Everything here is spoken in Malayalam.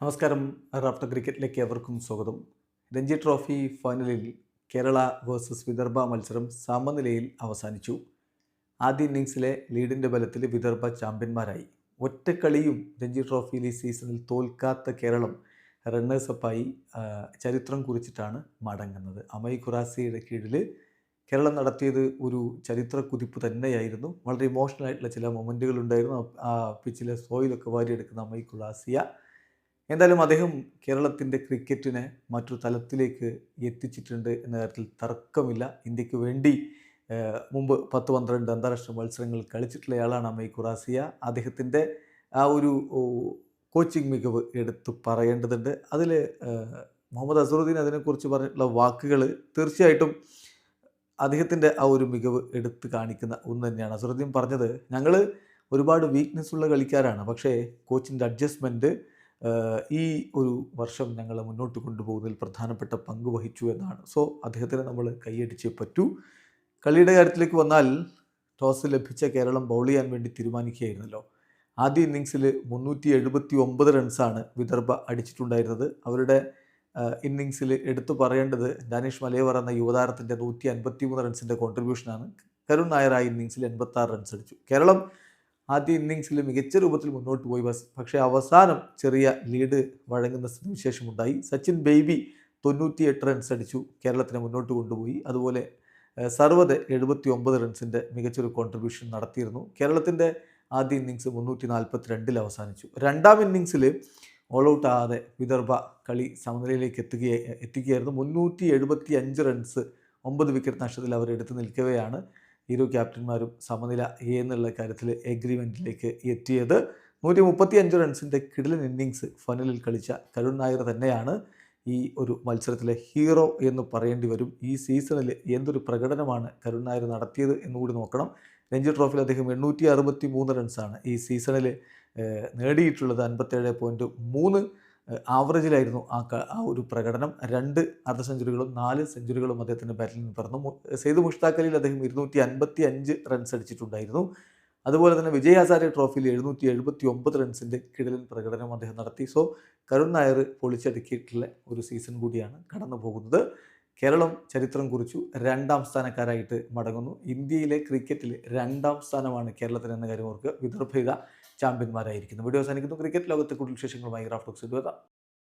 നമസ്കാരം. റാഫ്റ്റർ ക്രിക്കറ്റിലേക്ക് എവർക്കും സ്വാഗതം. രഞ്ജി ട്രോഫി ഫൈനലിൽ കേരള വേഴ്സസ് വിദർഭ മത്സരം സമനിലയിൽ അവസാനിച്ചു. ആദ്യ ഇന്നിങ്സിലെ ലീഡിന്റെ ബലത്തിൽ വിദർഭ ചാമ്പ്യന്മാരായി. ഒറ്റക്കളിയും രഞ്ജി ട്രോഫിയിൽ ഈ സീസണിൽ തോൽക്കാത്ത കേരളം റണ്ണേഴ്സപ്പായി ചരിത്രം കുറിച്ചിട്ടാണ് മടങ്ങുന്നത്. അമൈ ഖുറാസിയുടെ കീഴിൽ കേരളം നടത്തിയത് ഒരു ചരിത്ര കുതിപ്പ് തന്നെയായിരുന്നു. വളരെ ഇമോഷണൽ ആയിട്ടുള്ള ചില മൊമെന്റുകൾ ഉണ്ടായിരുന്നു. ആ പിച്ചിലെ സോയിലൊക്കെ വാരിയെടുക്കുന്ന അമൈ ഖുറാസിയ എന്തായാലും അദ്ദേഹം കേരളത്തിന്റെ ക്രിക്കറ്റിനെ മറ്റൊരു തലത്തിലേക്ക് എത്തിച്ചിട്ടുണ്ട് എന്ന കാര്യത്തിൽ തർക്കമില്ല. ഇന്ത്യയ്ക്ക് വേണ്ടി മുമ്പ് പത്ത് പന്ത്രണ്ട് അന്താരാഷ്ട്ര മത്സരങ്ങൾ കളിച്ചിട്ടുള്ളയാളാണ് അമയ് ഖുറാസിയ. അദ്ദേഹത്തിന്റെ ആ ഒരു കോച്ചിങ് മികവ് എടുത്തു പറയേണ്ടതുണ്ട്. അതിൽ മുഹമ്മദ് അസറുദ്ദീൻ അതിനെക്കുറിച്ച് പറഞ്ഞിട്ടുള്ള വാക്കുകൾ തീർച്ചയായിട്ടും അദ്ദേഹത്തിന്റെ ആ ഒരു മികവ് എടുത്ത് കാണിക്കുന്ന ഒന്ന് തന്നെയാണ്. അസറുദ്ദീൻ പറഞ്ഞത് ഞങ്ങൾ ഒരുപാട് വീക്ക്നെസ് ഉള്ള കളിക്കാരാണ്. പക്ഷേ കോച്ചിന്റെ അഡ്ജസ്റ്റ്മെന്റ് ഈ ഒരു വർഷം ഞങ്ങൾ മുന്നോട്ട് കൊണ്ടുപോകുന്നതിൽ പ്രധാനപ്പെട്ട പങ്ക് വഹിച്ചു എന്നാണ്. സോ അദ്ദേഹത്തിന് നമ്മൾ കൈയടിച്ചേ പറ്റൂ. കളിയുടെ കാര്യത്തിലേക്ക് വന്നാൽ ടോസ് ലഭിച്ച കേരളം ബൗൾ ചെയ്യാൻ വേണ്ടി തീരുമാനിക്കുകയായിരുന്നല്ലോ. ആദ്യ ഇന്നിങ്സിൽ മുന്നൂറ്റി എഴുപത്തി ഒമ്പത് റൺസാണ് വിദർഭ അടിച്ചിട്ടുണ്ടായിരുന്നത്. അവരുടെ ഇന്നിങ്സിൽ എടുത്തു പറയേണ്ടത് ഡാനിഷ് മലയവർ എന്ന യുവതാരത്തിന്റെ നൂറ്റി അൻപത്തി മൂന്ന് റൺസിന്റെ കോൺട്രിബ്യൂഷനാണ് കരുൺ നായർ ആ ഇന്നിങ്സിൽ എൺപത്തി ആറ് റൺസ് അടിച്ചു കേരളം ആദ്യ ഇന്നിങ്സിൽ മികച്ച രൂപത്തിൽ മുന്നോട്ട് പോയി ബസ്. പക്ഷേ അവസാനം ചെറിയ ലീഡ് വഴങ്ങുന്ന സ്ഥിതിവിശേഷമുണ്ടായി. സച്ചിൻ ബേബി തൊണ്ണൂറ്റിയെട്ട് റൺസ് അടിച്ചു. കേരളത്തിനെ മുന്നോട്ട് കൊണ്ടുപോയി. അതുപോലെ സർവത് എഴുപത്തി ഒമ്പത് റൺസിന്റെ മികച്ചൊരു കോൺട്രിബ്യൂഷൻ നടത്തിയിരുന്നു. കേരളത്തിന്റെ ആദ്യ ഇന്നിങ്സ് മുന്നൂറ്റി നാൽപ്പത്തി രണ്ടിൽ അവസാനിച്ചു. രണ്ടാം ഇന്നിങ്സിൽ ഓൾ ഔട്ട് ആകാതെ വിദർഭ കളി സമനിലയിലേക്ക് എത്തുകയായി എത്തിക്കുകയായിരുന്നു. മുന്നൂറ്റി എഴുപത്തി അഞ്ച് റൺസ് ഒമ്പത് വിക്കറ്റ് നഷ്ടത്തിൽ അവർ എടുത്തു നിൽക്കവെയാണ് ഇരു ക്യാപ്റ്റന്മാരും സമനില എന്നുള്ള കാര്യത്തിൽ എഗ്രിമെന്റിലേക്ക് എത്തിയത്. നൂറ്റി മുപ്പത്തി അഞ്ച് റൺസിന്റെ കിടിലൻ ഇന്നിങ്സ് ഫൈനലിൽ കളിച്ച കരുൺ നായർ തന്നെയാണ് ഈ ഒരു മത്സരത്തിലെ ഹീറോ എന്ന് പറയേണ്ടി വരും. ഈ സീസണിൽ എന്തൊരു പ്രകടനമാണ് കരുൺ നായർ നടത്തിയത് എന്നുകൂടി നോക്കണം. രഞ്ജി ട്രോഫിയിൽ അദ്ദേഹം എണ്ണൂറ്റി അറുപത്തി മൂന്ന് റൺസാണ് ഈ സീസണിൽ നേടിയിട്ടുള്ളത് അൻപത്തേഴ് പോയിന്റ് മൂന്ന് ആവറേജിലായിരുന്നു ആ ആ ഒരു പ്രകടനം. രണ്ട് അർദ്ധ സെഞ്ചുറികളും നാല് സെഞ്ചുറികളും അദ്ദേഹത്തിന്റെ ബാറ്റിൽ നിന്ന് മു- സെയ്ദ് മുഷ്താഖ് അലിയിൽ അദ്ദേഹം ഇരുന്നൂറ്റി അൻപത്തി അഞ്ച് റൺസ് അടിച്ചിട്ടുണ്ടായിരുന്നു. അതുപോലെ തന്നെ വിജയ് ഹസാരെ ട്രോഫിയിൽ എഴുന്നൂറ്റി എഴുപത്തി ഒമ്പത് റൺസിന്റെ കിടലൻ പ്രകടനം അദ്ദേഹം നടത്തി. സോ കരുൺ നായർ പൊളിച്ചടുക്കിയിട്ടുള്ള ഒരു സീസൺ കൂടിയാണ് കടന്നു പോകുന്നത് കേരളം ചരിത്രം കുറിച്ചു രണ്ടാം സ്ഥാനക്കാരായിട്ട് മടങ്ങുന്നു. ഇന്ത്യയിലെ ക്രിക്കറ്റിൽ രണ്ടാം സ്ഥാനമാണ് കേരളത്തിന് എന്ന കാര്യം ഓർക്കുക. വിദർഭിക ചാമ്പ്യന്മാരായിരിക്കുന്നു. വീഡിയോ അവസാനിക്കുന്നു. ക്രിക്കറ്റ് ലോകത്തെ കൂടുതൽ വിശേഷങ്ങളുമായി ഗ്രാഫ്റ്റോക്സ് എത്താം